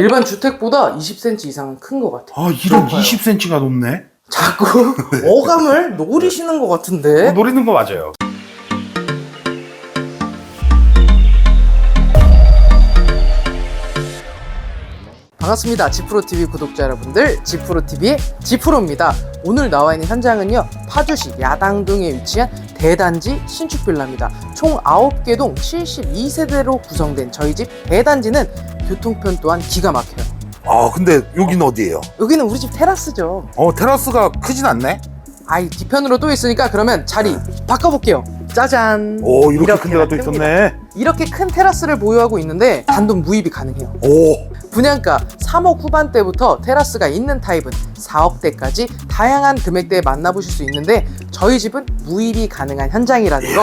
일반 주택보다 20cm 이상은 큰것 같아요. 아, 이런 그런가요? 20cm가 높네. 자꾸 어감을 노리시는 것 어, 같은데. 노리는 거 맞아요. 반갑습니다. 지프로TV 구독자 여러분들, 지프로TV의 지프로입니다. 오늘 나와 있는 현장은요, 파주시 야당동에 위치한 대단지 신축빌라입니다. 총 9개 동 72세대로 구성된 저희 집 대단지는 교통편 또한 기가 막혀요. 아, 근데 여기는 어디예요? 여기는 우리 집 테라스죠. 어, 테라스가 크진 않네. 아이, 뒤편으로 또 있으니까 그러면 자리 바꿔볼게요. 짜잔. 오, 이렇게, 큰 데가 또 큽니다. 있었네. 이렇게 큰 테라스를 보유하고 있는데 단독 무입이 가능해요. 오, 분양가 3억 후반대부터 테라스가 있는 타입은 4억대까지 다양한 금액대에 만나보실 수 있는데 저희 집은 무입이 가능한 현장이라는 거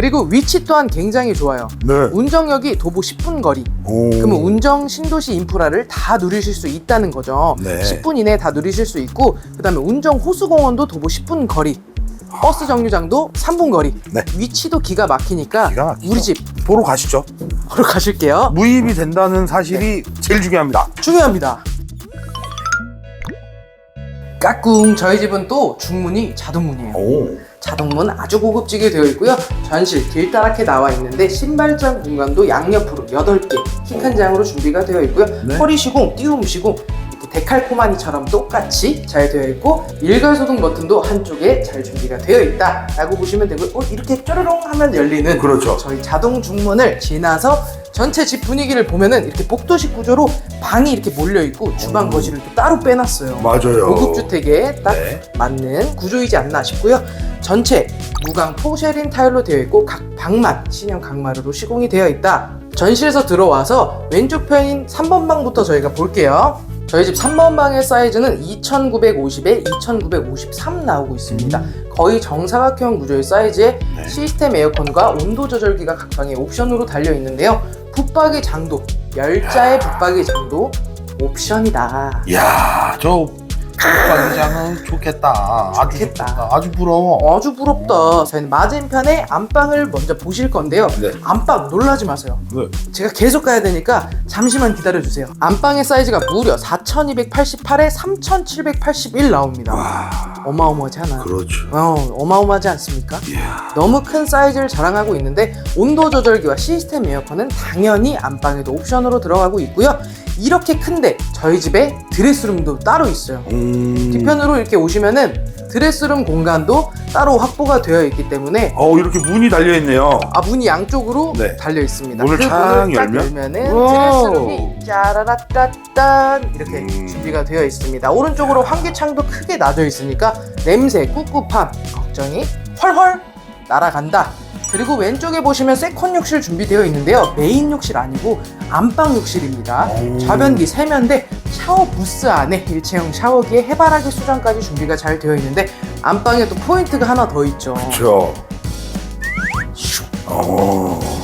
그리고 위치 또한 굉장히 좋아요 네. 운정역이 도보 10분 거리 오. 그러면 운정 신도시 인프라를 다 누리실 수 있다는 거죠 네. 10분 이내에 다 누리실 수 있고 그 다음에 운정 호수공원도 도보 10분 거리 버스 정류장도 3분 거리 네. 위치도 기가 막히니까 기가 막히죠. 우리 집 보러 가시죠. 보러 가실게요 무입이 된다는 사실이 제일 중요합니다. 중요합니다. 까꿍 저희 집은 또 중문이 자동문이에요. 오. 자동문 아주 고급지게 되어 있고요. 전실 길다랗게 나와 있는데 신발장 공간도 양옆으로 8개 키큰 장으로 준비가 되어 있고요. 네. 허리 시공, 띄움 시공 데칼코마니처럼 똑같이 잘 되어 있고 일괄 소등 버튼도 한쪽에 잘 준비가 되어 있다 라고 보시면 되고요. 어, 이렇게 쪼르릉 하면 열리는 그렇죠. 저희 자동 중문을 지나서 전체 집 분위기를 보면은 이렇게 복도식 구조로 방이 이렇게 몰려 있고 주방 오. 거실을 또 따로 빼놨어요. 맞아요. 고급 주택에 딱 네. 맞는 구조이지 않나 싶고요. 전체 무광 포쉐린 타일로 되어 있고 각 방만 신형 강마루로 시공이 되어 있다. 전실에서 들어와서 왼쪽 편인 3번 방부터 저희가 볼게요. 저희 집 3번 방의 사이즈는 2950에 2953 나오고 있습니다. 거의 정사각형 구조의 사이즈에 네. 시스템 에어컨과 온도 조절기가 각 방에 옵션으로 달려 있는데요. 붙박이 장도, 열자의 붙박이 장도 옵션이다. 이야, 저 북방장은 좋겠다. 아주 좋겠다. 좋겠다. 아주 부러워. 아주 부럽다. 저희는 맞은편에 안방을 먼저 보실 건데요. 네. 안방 놀라지 마세요. 네. 제가 계속 가야 되니까 잠시만 기다려 주세요. 안방의 사이즈가 무려 4288에 3781 나옵니다. 와, 어마어마하지 않아요? 그렇죠. 어, 어마어마하지 않습니까? 이야. 너무 큰 사이즈를 자랑하고 있는데 온도 조절기와 시스템 에어컨은 당연히 안방에도 옵션으로 들어가고 있고요. 이렇게 큰데 저희 집에 드레스룸도 따로 있어요. 음. 뒤편으로 이렇게 오시면은 드레스룸 공간도 따로 확보가 되어 있기 때문에 어, 이렇게 문이 달려 있네요. 아 문이 양쪽으로 네. 달려 있습니다. 문을 그쫙 문을 딱 열면? 열면은. 드레스룸이 짜라라따딴 이렇게 음. 준비가 되어 있습니다. 오른쪽으로 환기창도 크게 놔져 있으니까 냄새, 꿉꿉함 걱정이 훨훨 날아간다. 그리고 왼쪽에 보시면 세컨 욕실 준비되어 있는데요. 메인 욕실 아니고 안방 욕실입니다. 오. 좌변기 세면대 샤워 부스 안에 일체형 샤워기에 해바라기 수전까지 준비가 잘 되어 있는데 안방에 또 포인트가 하나 더 있죠. 그렇죠. 어.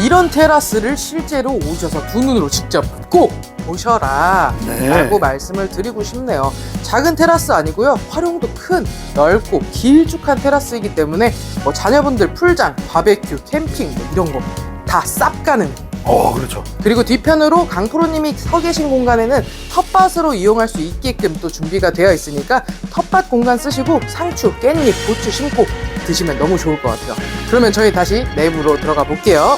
이런 테라스를 실제로 오셔서 두 눈으로 직접 꼭 보셔라 네. 라고 말씀을 드리고 싶네요 작은 테라스 아니고요 활용도 큰 넓고 길쭉한 테라스이기 때문에 뭐 자녀분들 풀장, 바베큐, 캠핑 뭐 이런 거 다 쌉 가능 어, 그렇죠. 그리고 뒤편으로 강프로님이 서 계신 공간에는 텃밭으로 이용할 수 있게끔 또 준비가 되어 있으니까 텃밭 공간 쓰시고 상추, 깻잎, 고추 심고 드시면 너무 좋을 것 같아요. 그러면 저희 다시 내부로 들어가 볼게요.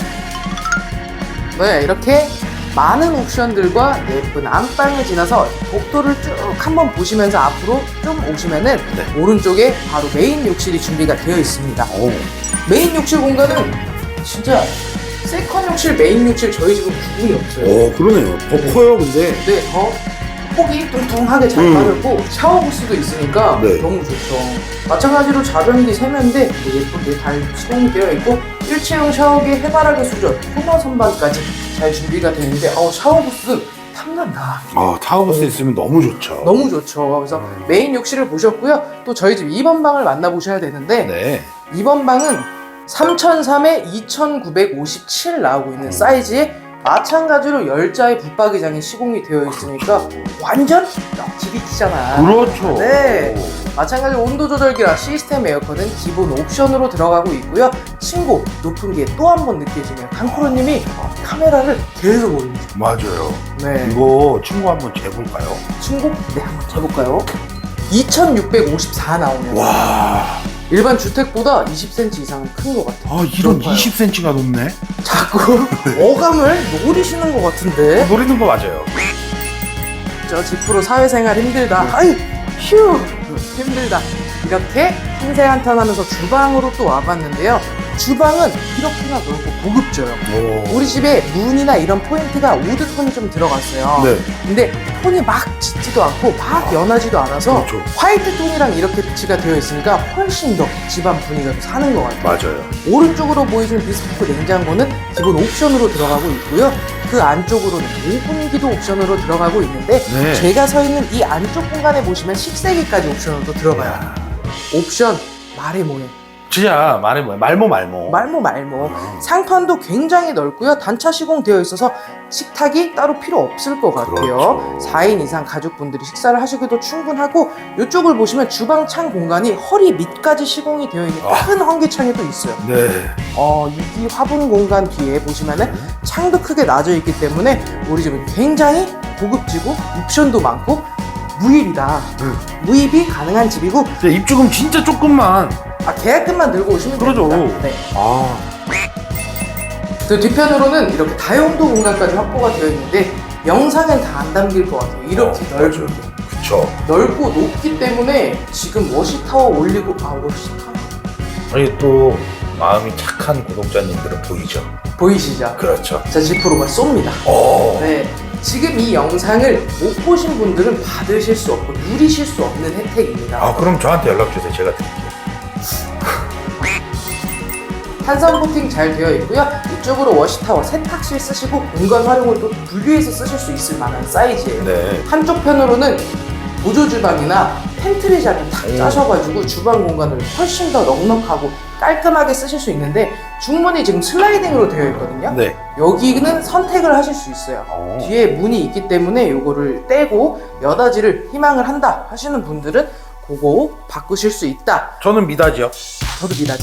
네, 이렇게 많은 옵션들과 예쁜 안방을 지나서 복도를 쭉 한번 보시면서 앞으로 좀 오시면은 네. 오른쪽에 바로 메인 욕실이 준비가 되어 있습니다. 오. 메인 욕실 공간은 진짜 세컨 욕실, 메인 욕실 저희 집은 구분이 없어요. 어, 그러네요. 더 커요, 근데. 네, 더 폭이 뚱뚱하게 잘 음. 빠졌고 샤워 부스도 있으니까 네. 너무 좋죠. 마찬가지로 좌변기 세면대 또 예쁘게 잘 시공이 되어 있고 일체형 샤워기 해바라기 수전, 토너 선반까지 잘 준비가 되어 있는데 어, 샤워 부스 탐난다. 아, 타워버스 있으면 너무 좋죠. 너무 좋죠. 그래서 음. 메인 욕실을 보셨고요. 또 저희 집 2번 방을 만나보셔야 되는데 네. 2번 방은 3003에 2957 나오고 있는 음. 사이즈의 마찬가지로 열자의 붙박이장이 시공이 되어 있으니까 완전 럭키비티잖아. 그렇죠. 네. 마찬가지로 온도 조절기라 시스템 에어컨은 기본 옵션으로 들어가고 있고요. 층고 높은 게 또 한 번 느껴지네요. 강프로님이 카메라를 계속 올립니다. 맞아요. 네. 이거 친구 한번 재볼까요? 층고 네 한번 재볼까요? 2,654 나오네요. 와. 일반 주택보다 20cm 이상 은 큰 것 같아요. 아 이런 높아요. 20cm가 높네. 자꾸 어감을 노리시는 것 같은데. 노리는 거 맞아요. 저 지프로 사회생활 힘들다. 아유, 휴, 힘들다. 이렇게 한세 한탄하면서 주방으로 또 와봤는데요. 주방은 이렇게나 넓고 고급져요. 오. 우리 집에 문이나 이런 포인트가 우드 톤이 좀 들어갔어요. 네. 근데 톤이 막 짙지도 않고 막 연하지도 않아서 그렇죠. 화이트 톤이랑 이렇게 비치가 되어 있으니까 훨씬 더 집안 분위기가 사는 것 같아요. 맞아요. 오른쪽으로 보이시는 비스포크 냉장고는 기본 옵션으로 들어가고 있고요. 그 안쪽으로는 오븐기도 옵션으로 들어가고 있는데 네. 제가 서 있는 이 안쪽 공간에 보시면 식세기까지 옵션으로 들어가요. 옵션 말해 뭐해. 진짜 말해 뭐 말모 말모. 말모 말모. 아. 상판도 굉장히 넓고요. 단차 시공되어 있어서 식탁이 따로 필요 없을 것 같아요. 그렇죠. 4인 이상 가족분들이 식사를 하시기도 충분하고 이쪽을 보시면 주방 창 공간이 허리 밑까지 시공이 되어 있는 아. 큰 환기창이 또 있어요. 네. 어, 이 화분 공간 뒤에 보시면은 창도 크게 나져 있기 때문에 우리 집은 굉장히 고급지고 옵션도 많고 무입이다. 응. 무입이 가능한 집이고 근데 입주금 진짜 조금만. 아, 계약금만 들고 오시면 그러죠. 됩니다. 네. 아. 그 뒤편으로는 이렇게 다용도 공간까지 확보가 되어 있는데 영상엔 다 안 담길 것 같아요. 이렇게 어, 넓고 맞아요. 그쵸. 넓고 높기 때문에 지금 워시타워 올리고 아 워시타워 아니 또 마음이 착한 구독자님들은 보이죠. 보이시죠? 그렇죠. 자 지프로가 쏩니다. 어. 네. 지금 이 영상을 못 보신 분들은 받으실 수 없고 누리실 수 없는 혜택입니다. 아 그럼 저한테 연락 주세요. 제가 드릴게요. 탄성 코팅 잘 되어 있고요. 이쪽으로 워시타워 세탁실 쓰시고 공간 활용을 또 분리해서 쓰실 수 있을 만한 사이즈예요. 네. 한쪽 편으로는 보조 주방이나 팬트리 자리 탁 오. 짜셔가지고 주방 공간을 훨씬 더 넉넉하고 깔끔하게 쓰실 수 있는데 중문이 지금 슬라이딩으로 되어 있거든요. 네. 여기는 선택을 하실 수 있어요. 어. 뒤에 문이 있기 때문에 요거를 떼고 여닫이를 희망을 한다 하시는 분들은 그거 바꾸실 수 있다. 저는 미다지요. 저도 미다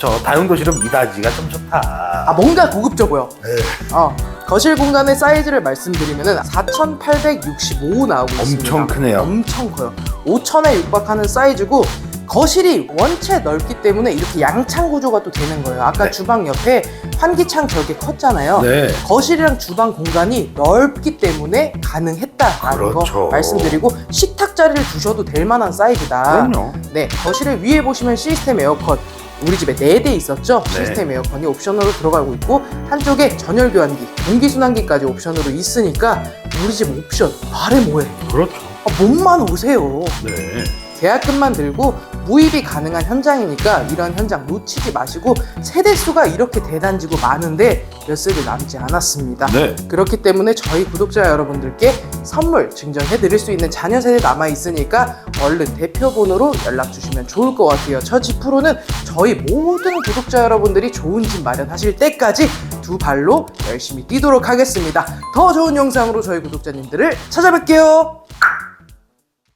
지. 저 다용도실은 미다지가 좀 좋다. 아 뭔가 고급져 보여. 네. 어 거실 공간의 사이즈를 말씀드리면은 4,865 나오고 있습니다. 엄청 크네요. 엄청 커요. 5천에 육박하는 사이즈고 거실이 원체 넓기 때문에 이렇게 양창 구조가 또 되는 거예요. 아까 네. 주방 옆에 환기창 저게 컸잖아요. 네. 거실이랑 주방 공간이 넓기 때문에 가능했다라는 그렇죠. 거 말씀드리고 식탁 자리를 두셔도 될 만한 사이즈다. 그럼요. 네, 거실의 위에 보시면 시스템 에어컨 우리 집에 4대 있었죠? 네. 시스템 에어컨이 옵션으로 들어가고 있고 한쪽에 전열 교환기, 공기 순환기까지 옵션으로 있으니까 우리 집 옵션 말해 뭐해 그렇죠. 아, 몸만 오세요 네. 계약금만 들고 무입이 가능한 현장이니까 이런 현장 놓치지 마시고 세대수가 이렇게 대단지고 많은데 몇 세대 남지 않았습니다 네. 그렇기 때문에 저희 구독자 여러분들께 선물 증정해 드릴 수 있는 자녀 세대 남아 있으니까 얼른 대표 번호로 연락 주시면 좋을 것 같아요. 저 집프로는 저희 모든 구독자 여러분들이 좋은 집 마련하실 때까지 두 발로 열심히 뛰도록 하겠습니다. 더 좋은 영상으로 저희 구독자님들을 찾아뵐게요.